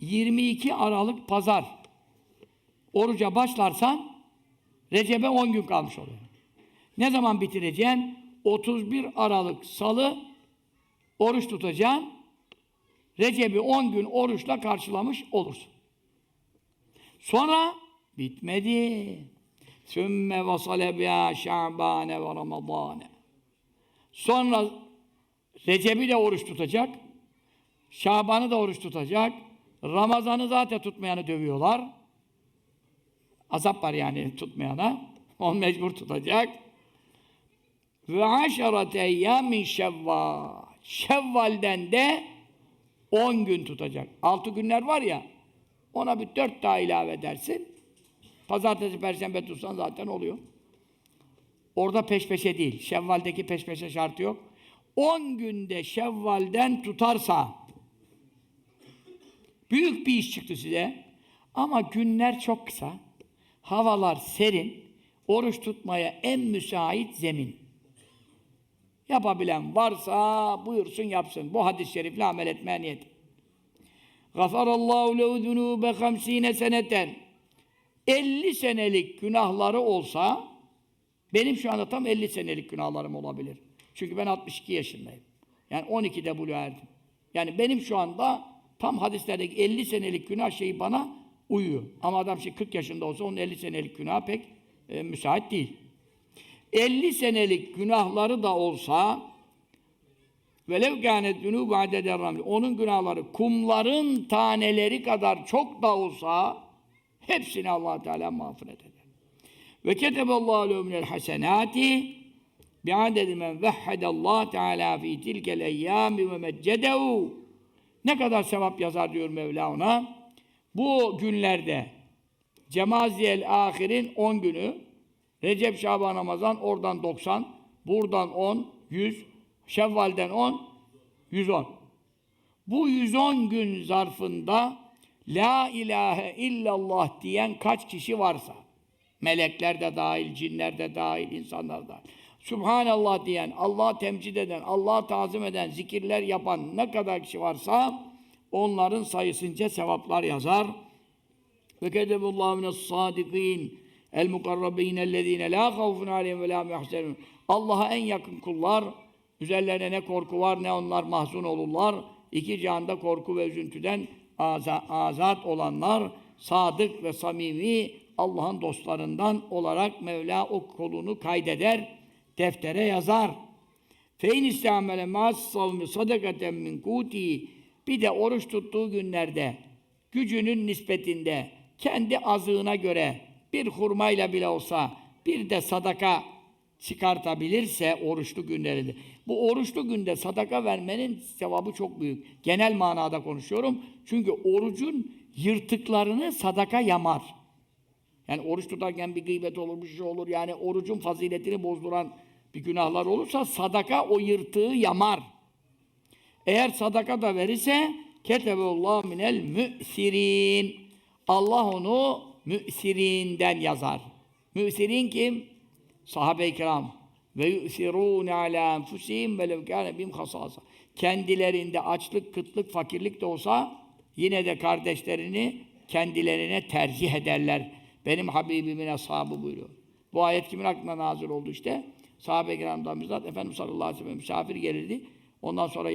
22 Aralık pazar oruca başlarsan Recep'e 10 gün kalmış oluyor. Ne zaman bitireceksin? 31 Aralık salı oruç tutacaksın. Recep'i 10 gün oruçla karşılamış olursun. Sonra bitmedi. Sümme vasale biha şa'bane ve ramadane. Sonra Recep'i de oruç tutacak. Şaban'ı da oruç tutacak. Ramazan'ı zaten tutmayanı dövüyorlar. Azap var yani tutmayana. On mecbur tutacak. Ve aşerate eyyamin şevval. Şevval'den de 10 gün tutacak. 6 günler var ya, ona bir 4 daha ilave edersin. Pazartesi, perşembe tutsan zaten oluyor. Orada peş peşe değil. Şevval'deki peş peşe şartı yok. 10 günde Şevval'den tutarsa büyük bir iş çıktı size. Ama günler çok kısa. Havalar serin. Oruç tutmaya en müsait zemin. Yapabilen varsa buyursun yapsın. Bu hadis-i şerifle amel etmeye niyet. Gafarallahu lehu zunube hamsine seneten. 50 senelik günahları olsa benim şu anda tam 50 senelik günahlarım olabilir. Çünkü ben 62 yaşındayım. Yani 12'de buluğa erdim. Yani benim şu anda tam hadislerdeki 50 senelik günah şeyi bana uyuyor. Ama adam şimdi 40 yaşında olsa onun 50 senelik günah pek e, müsait değil. 50 senelik günahları da olsa velev kânet ramli onun günahları kumların taneleri kadar çok da olsa hepsini allah Teala mağfiret eder. Ve keteballahu lehu minel hasenâti bi'adedi men vehhedallah Teala fi tilkel eyyâmi ve meccedehu ne kadar sevap yazar diyor Mevla ona. Bu günlerde Cemaziyel Ahir'in 10 günü Recep, Şaban, Ramazan oradan 90, buradan 10, 100, Şevval'den 10, 110. Bu 110 gün zarfında La ilahe illallah diyen kaç kişi varsa, melekler de dahil, cinler de dahil, insanlar da. Subhanallah diyen, Allah'ı temcid eden, Allah'ı tazim eden, zikirler yapan ne kadar kişi varsa onların sayısınca sevaplar yazar. Ve kedebullahu mines sadikin el mukarrabin ellezine la havfun aleyhim ve la muhsenun. Allah'a en yakın kullar üzerlerine ne korku var ne onlar mahzun olurlar. İki cihanda korku ve üzüntüden aza, azat olanlar sadık ve samimi Allah'ın dostlarından olarak Mevla o kolunu kaydeder, deftere yazar. Fein istamele ma'as savmi sadakaten min kuti bir de oruç tuttuğu günlerde gücünün nispetinde kendi azığına göre bir hurmayla bile olsa bir de sadaka çıkartabilirse oruçlu günlerinde. Bu oruçlu günde sadaka vermenin sevabı çok büyük. Genel manada konuşuyorum. Çünkü orucun yırtıklarını sadaka yamar. Yani oruç tutarken bir gıybet olur, bir şey olur. Yani orucun faziletini bozduran bir günahlar olursa sadaka o yırtığı yamar. Eğer sadaka da verirse ketebullah minel mü'sirin. Allah onu mü'sirinden yazar. Mü'sirin kim? Sahabe-i kiram. Ve yu'sirûne alâ enfusihim ve lev kâne bim hasâsa. Kendilerinde açlık, kıtlık, fakirlik de olsa yine de kardeşlerini kendilerine tercih ederler. Benim Habibimin ashabı buyuruyor. Bu ayet kimin aklına nazil oldu işte? Sahabe-i kiramdan bizzat Efendimiz sallallahu aleyhi ve sellem misafir gelirdi. Ondan sonra